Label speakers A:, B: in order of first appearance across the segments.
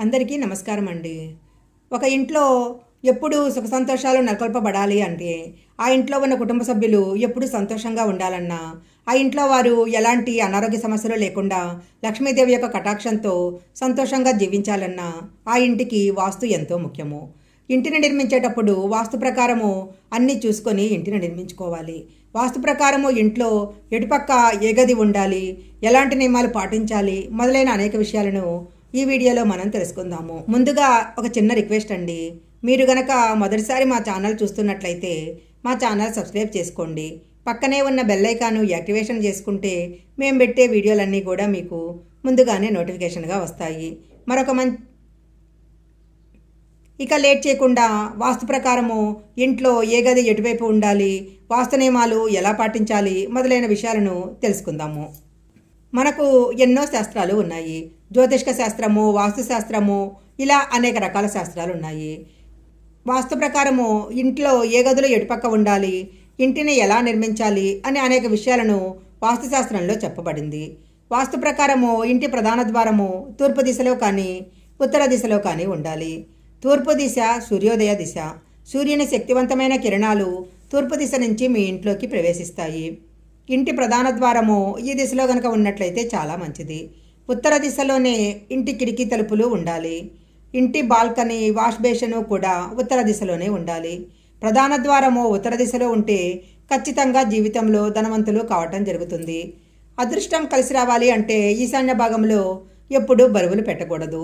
A: అందరికీ నమస్కారం అండి ఒక ఇంట్లో ఎప్పుడు సుఖ సంతోషాలు నెలకొల్పబడాలి అంటే ఆ ఇంట్లో ఉన్న కుటుంబ సభ్యులు ఎప్పుడు సంతోషంగా ఉండాలన్నా ఆ ఇంట్లో వారు ఎలాంటి అనారోగ్య సమస్యలు లేకుండా లక్ష్మీదేవి యొక్క కటాక్షంతో సంతోషంగా జీవించాలన్నా ఆ ఇంటికి వాస్తు ఎంతో ముఖ్యము. ఇంటిని నిర్మించేటప్పుడు వాస్తు ప్రకారము అన్నీ చూసుకొని ఇంటిని నిర్మించుకోవాలి. వాస్తు ప్రకారము ఇంట్లో ఎటుపక్క ఏ గది ఉండాలి ఎలాంటి నియమాలు పాటించాలి మొదలైన అనేక విషయాలను ఈ వీడియోలో మనం తెలుసుకుందాము. ముందుగా ఒక చిన్న రిక్వెస్ట్ అండి. మీరు గనక మొదటిసారి మా ఛానల్ చూస్తున్నట్లయితే మా ఛానల్ సబ్స్క్రైబ్ చేసుకోండి. పక్కనే ఉన్న బెల్ ఐకాను యాక్టివేషన్ చేసుకుంటే మేము పెట్టే వీడియోలన్నీ కూడా మీకు ముందుగానే నోటిఫికేషన్గా వస్తాయి. మరొక మం ఇక లేట్ చేయకుండా వాస్తు ప్రకారము ఇంట్లో ఏ గది ఎటువైపు ఉండాలి వాస్తు నియమాలు ఎలా పాటించాలి మొదలైన విషయాలను తెలుసుకుందాము. మనకు ఎన్నో శాస్త్రాలు ఉన్నాయి. జ్యోతిష్క శాస్త్రము వాస్తు శాస్త్రము ఇలా అనేక రకాల శాస్త్రాలు ఉన్నాయి. వాస్తు ప్రకారము ఇంట్లో ఏ గదులు ఎటుపక్క ఉండాలి ఇంటిని ఎలా నిర్మించాలి అనే అనేక విషయాలను వాస్తుశాస్త్రంలో చెప్పబడింది. వాస్తు ప్రకారము ఇంటి ప్రధాన ద్వారము తూర్పు దిశలో కానీ ఉత్తర దిశలో కానీ ఉండాలి. తూర్పు దిశ సూర్యోదయ దిశ. సూర్యుని శక్తివంతమైన కిరణాలు తూర్పు దిశ నుంచి మీ ఇంట్లోకి ప్రవేశిస్తాయి. ఇంటి ప్రధాన ద్వారము ఈ దిశలో కనుక ఉన్నట్లయితే చాలా మంచిది. ఉత్తర దిశలోనే ఇంటి కిటికీ తలుపులు ఉండాలి. ఇంటి బాల్కనీ వాష్ బేషను కూడా ఉత్తర దిశలోనే ఉండాలి. ప్రధాన ద్వారము ఉత్తర దిశలో ఉంటే ఖచ్చితంగా జీవితంలో ధనవంతులు కావటం జరుగుతుంది. అదృష్టం కలిసి రావాలి అంటే ఈశాన్య భాగంలో ఎప్పుడూ బరువులు పెట్టకూడదు.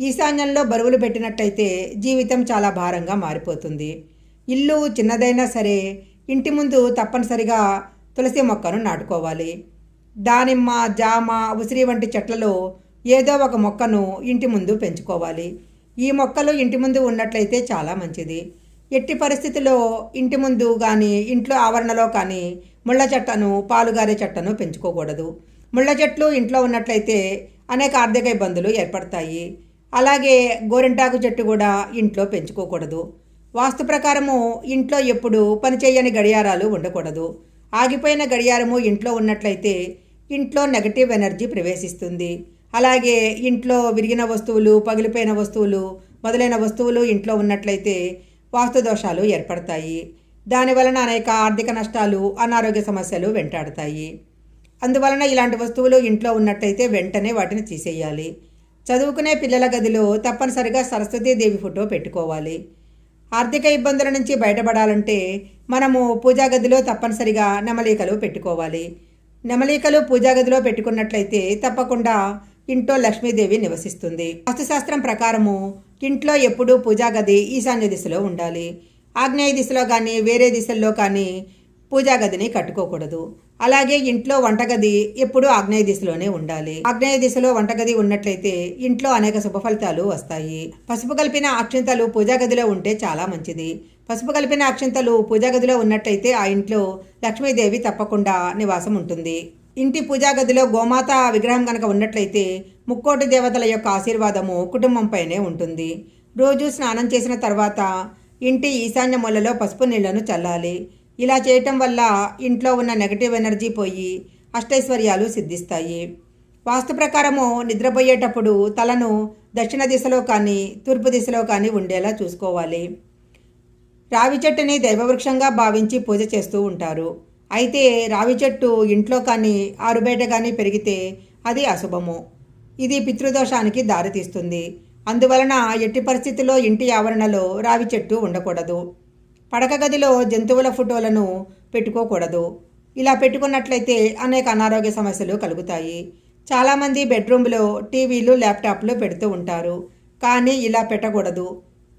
A: ఈశాన్యంలో బరువులు పెట్టినట్టయితే జీవితం చాలా భారంగా మారిపోతుంది. ఇల్లు చిన్నదైనా సరే ఇంటి ముందు తప్పనిసరిగా తులసి మొక్కను నాటుకోవాలి. దానిమ్మ జామ ఉసిరి వంటి చెట్లలో ఏదో ఒక మొక్కను ఇంటి ముందు పెంచుకోవాలి. ఈ మొక్కలు ఇంటి ముందు ఉన్నట్లయితే చాలా మంచిది. ఎట్టి పరిస్థితిలో ఇంటి ముందు కానీ ఇంట్లో ఆవరణలో కానీ ముళ్ళ చెట్టను పాలుగారే చెట్టను పెంచుకోకూడదు. ముళ్ళ చెట్లు ఇంట్లో ఉన్నట్లయితే అనేక ఆర్థిక ఇబ్బందులు ఏర్పడతాయి. అలాగే గోరింటాకు చెట్టు కూడా ఇంట్లో పెంచుకోకూడదు. వాస్తు ప్రకారము ఇంట్లో ఎప్పుడు పనిచేయని గడియారాలు ఉండకూడదు. ఆగిపోయిన గడియారము ఇంట్లో ఉన్నట్లయితే ఇంట్లో నెగటివ్ ఎనర్జీ ప్రవేశిస్తుంది. అలాగే ఇంట్లో విరిగిన వస్తువులు పగిలిపోయిన వస్తువులు మొదలైన వస్తువులు ఇంట్లో ఉన్నట్లయితే వాస్తు దోషాలు ఏర్పడతాయి. దానివలన అనేక ఆర్థిక నష్టాలు అనారోగ్య సమస్యలు వెంటాడతాయి. అందువలన ఇలాంటి వస్తువులు ఇంట్లో ఉన్నట్లయితే వెంటనే వాటిని తీసేయాలి. చదువుకునే పిల్లల గదిలో తప్పనిసరిగా సరస్వతీదేవి ఫోటో పెట్టుకోవాలి. ఆర్థిక ఇబ్బందుల నుంచి బయటపడాలంటే మనము పూజా గదిలో తప్పనిసరిగా నెమలికలు పెట్టుకోవాలి. నెమలికలు పూజా గదిలో పెట్టుకున్నట్లయితే తప్పకుండా ఇంట్లో లక్ష్మీదేవి నివసిస్తుంది. వాస్తుశాస్త్రం ప్రకారము ఇంట్లో ఎప్పుడూ పూజా గది ఈశాన్య దిశలో ఉండాలి. ఆగ్నేయ దిశలో కానీ వేరే దిశల్లో కానీ పూజా గదిని కట్టుకోకూడదు. అలాగే ఇంట్లో వంటగది ఎప్పుడూ ఆగ్నేయ దిశలోనే ఉండాలి. ఆగ్నేయ దిశలో వంటగది ఉన్నట్లయితే ఇంట్లో అనేక శుభ ఫలితాలు వస్తాయి. పసుపు కలిపిన అక్షింతలు పూజా గదిలో ఉంటే చాలా మంచిది. పసుపు కలిపిన అక్షింతలు పూజాగదిలో గదిలో ఉన్నట్లయితే ఆ ఇంట్లో లక్ష్మీదేవి తప్పకుండా నివాసం ఉంటుంది. ఇంటి పూజాగదిలో గోమాత విగ్రహం కనుక ఉన్నట్లయితే ముక్కోటి దేవతల యొక్క ఆశీర్వాదము కుటుంబంపైనే ఉంటుంది. రోజు స్నానం చేసిన తర్వాత ఇంటి ఈశాన్య మూలలో పసుపు నీళ్ళను చల్లాలి. ఇలా చేయటం వల్ల ఇంట్లో ఉన్న నెగటివ్ ఎనర్జీ పోయి అష్టైశ్వర్యాలు సిద్ధిస్తాయి. వాస్తు ప్రకారము నిద్రపోయేటప్పుడు తలను దక్షిణ దిశలో కానీ తూర్పు దిశలో కానీ ఉండేలా చూసుకోవాలి. రావి చెట్టుని దైవవృక్షంగా భావించి పూజ చేస్తూ ఉంటారు. అయితే రావి చెట్టు ఇంట్లో కానీ ఆరుబయట కానీ పెరిగితే అది అశుభము. ఇది పితృదోషానికి దారితీస్తుంది అందువలన ఎట్టి పరిస్థితిలో ఇంటి ఆవరణలో రావి చెట్టు ఉండకూడదు. పడక గదిలో జంతువుల ఫోటోలను పెట్టుకోకూడదు. ఇలా పెట్టుకున్నట్లయితే అనేక అనారోగ్య సమస్యలు కలుగుతాయి. చాలామంది బెడ్రూమ్లో టీవీలు ల్యాప్టాప్లు పెడుతూ ఉంటారు. కానీ ఇలా పెట్టకూడదు.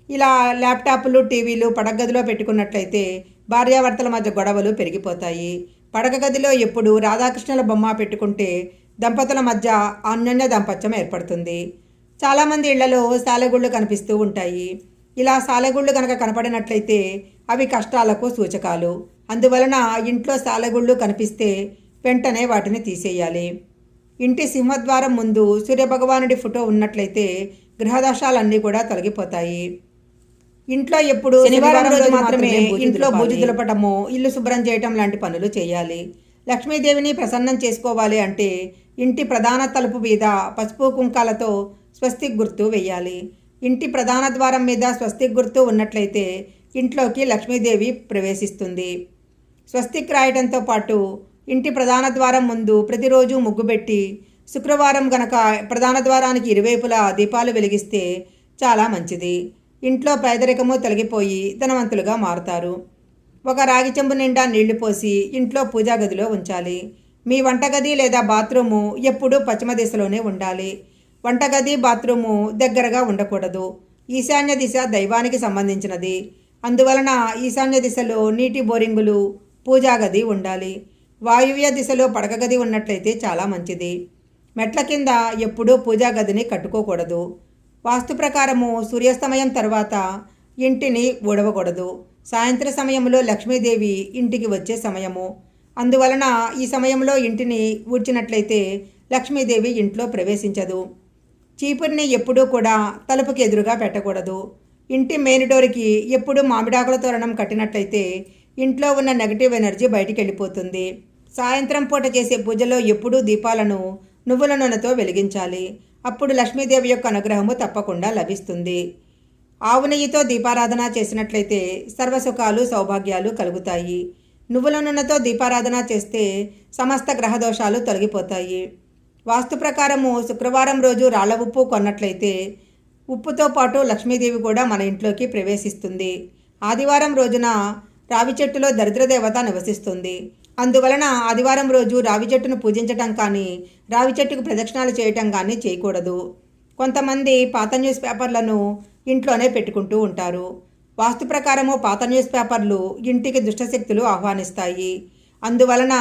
A: ఇలా ల్యాప్టాప్లు టీవీలు పడగదిలో పెట్టుకున్నట్లయితే భార్యాభర్తల మధ్య గొడవలు పెరిగిపోతాయి. పడక గదిలో ఎప్పుడు రాధాకృష్ణుల బొమ్మ పెట్టుకుంటే దంపతుల మధ్య అన్యోన్య దాంపత్యం ఏర్పడుతుంది. చాలామంది ఇళ్ళలో సాలెగుళ్ళు కనిపిస్తూ ఉంటాయి. ఇలా సాలెగుళ్ళు కనుక కనపడినట్లయితే అవి కష్టాలకు సూచకాలు. అందువలన ఇంట్లో సాలెగుళ్ళు కనిపిస్తే వెంటనే వాటిని తీసేయాలి. ఇంటి సింహద్వారం ముందు సూర్యభగవానుడి ఫోటో ఉన్నట్లయితే గ్రహదోషాలన్నీ కూడా తొలగిపోతాయి. ఇంట్లో ఎప్పుడు శనివారం రోజు మాత్రమే ఇంట్లో బూజు దులపటము ఇల్లు శుభ్రం చేయటం లాంటి పనులు చేయాలి. లక్ష్మీదేవిని ప్రసన్నం చేసుకోవాలి అంటే ఇంటి ప్రధాన తలుపు మీద పసుపు కుంకాలతో స్వస్తిక్ గుర్తు వేయాలి. ఇంటి ప్రధాన ద్వారం మీద స్వస్తిక్ గుర్తు ఉన్నట్లయితే ఇంట్లోకి లక్ష్మీదేవి ప్రవేశిస్తుంది. స్వస్తిక్ రాయడంతో పాటు ఇంటి ప్రధాన ద్వారం ముందు ప్రతిరోజు ముగ్గు పెట్టి శుక్రవారం గనక ప్రధాన ద్వారానికి ఇరువైపులా దీపాలు వెలిగిస్తే చాలా మంచిది. ఇంట్లో పేదరికము తొలగిపోయి ధనవంతులుగా మారుతారు. ఒక రాగి చెంబు నిండా నీళ్ళు పోసి ఇంట్లో పూజా గదిలో ఉంచాలి. మీ వంటగది లేదా బాత్రూము ఎప్పుడూ పశ్చిమ దిశలోనే ఉండాలి. వంటగది బాత్రూము దగ్గరగా ఉండకూడదు. ఈశాన్య దిశ దైవానికి సంబంధించినది. అందువలన ఈశాన్య దిశలో నీటి బోరింగులు పూజా గది ఉండాలి. వాయువ్య దిశలో పడక గది ఉన్నట్లయితే చాలా మంచిది. మెట్ల కింద ఎప్పుడూ పూజా గదిని కట్టుకోకూడదు. వాస్తు ప్రకారము సూర్యాస్తమయం తర్వాత ఇంటిని ఊడవకూడదు. సాయంత్ర సమయంలో లక్ష్మీదేవి ఇంటికి వచ్చే సమయము. అందువలన ఈ సమయంలో ఇంటిని ఊడ్చినట్లయితే లక్ష్మీదేవి ఇంట్లో ప్రవేశించదు. చీపురిని ఎప్పుడూ కూడా తలుపుకి ఎదురుగా పెట్టకూడదు. ఇంటి మెయిన్ డోర్కి ఎప్పుడూ మామిడాకుల తోరణం కట్టినట్లయితే ఇంట్లో ఉన్న నెగటివ్ ఎనర్జీ బయటికి వెళ్ళిపోతుంది సాయంత్రం పూట చేసే పూజలో ఎప్పుడూ దీపాలను నువ్వుల నూనెతో వెలిగించాలి. అప్పుడు లక్ష్మీదేవి యొక్క అనుగ్రహము తప్పకుండా లభిస్తుంది. ఆవు నెయ్యితో దీపారాధన చేసినట్లయితే సర్వసుఖాలు సౌభాగ్యాలు కలుగుతాయి. నువ్వుల నూనెతో దీపారాధన చేస్తే సమస్త గ్రహదోషాలు తొలగిపోతాయి. వాస్తు ప్రకారము శుక్రవారం రోజు రాళ్ళ ఉప్పు కొన్నట్లయితే ఉప్పుతో పాటు లక్ష్మీదేవి కూడా మన ఇంట్లోకి ప్రవేశిస్తుంది. ఆదివారం రోజున రావి చెట్టులో దరిద్ర దేవత నివసిస్తుంది. అందువలన ఆదివారం రోజు రావి చెట్టును పూజించటం కానీ రావి చెట్టుకు ప్రదక్షిణాలు చేయటం కానీ చేయకూడదు. కొంతమంది పాత న్యూస్ పేపర్లను ఇంట్లోనే పెట్టుకుంటూ ఉంటారు. వాస్తు ప్రకారము పాత న్యూస్ పేపర్లు ఇంటికి దుష్టశక్తులు ఆహ్వానిస్తాయి. అందువలన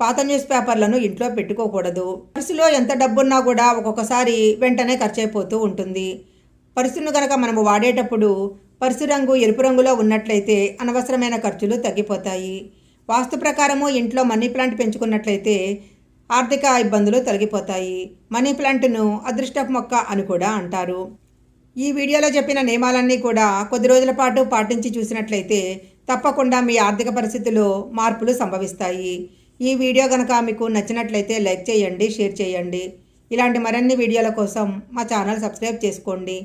A: పాత న్యూస్ పేపర్లను ఇంట్లో పెట్టుకోకూడదు. పర్సులో ఎంత డబ్బున్నా కూడా ఒక్కొక్కసారి వెంటనే ఖర్చు అయిపోతూ ఉంటుంది. పర్సును కనుక మనము వాడేటప్పుడు పర్సు రంగు ఎరుపు రంగులో ఉన్నట్లయితే అనవసరమైన ఖర్చులు తగ్గిపోతాయి. వాస్తు ప్రకారము ఇంట్లో మనీ ప్లాంట్ పెంచుకున్నట్లయితే ఆర్థిక ఇబ్బందులు తొలగిపోతాయి. మనీ ప్లాంట్ను అదృష్టపు మొక్క అని కూడా అంటారు. ఈ వీడియోలో చెప్పిన నియమాలన్నీ కూడా కొద్ది రోజుల పాటు పాటించి చూసినట్లయితే తప్పకుండా మీ ఆర్థిక పరిస్థితిలో మార్పులు సంభవిస్తాయి. ఈ వీడియో కనుక మీకు నచ్చినట్లయితే లైక్ చేయండి షేర్ చేయండి. ఇలాంటి మరిన్ని వీడియోల కోసం మా ఛానల్ సబ్స్క్రైబ్ చేసుకోండి.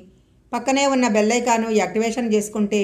A: పక్కనే ఉన్న బెల్ ఐకాను యాక్టివేషన్ చేసుకుంటే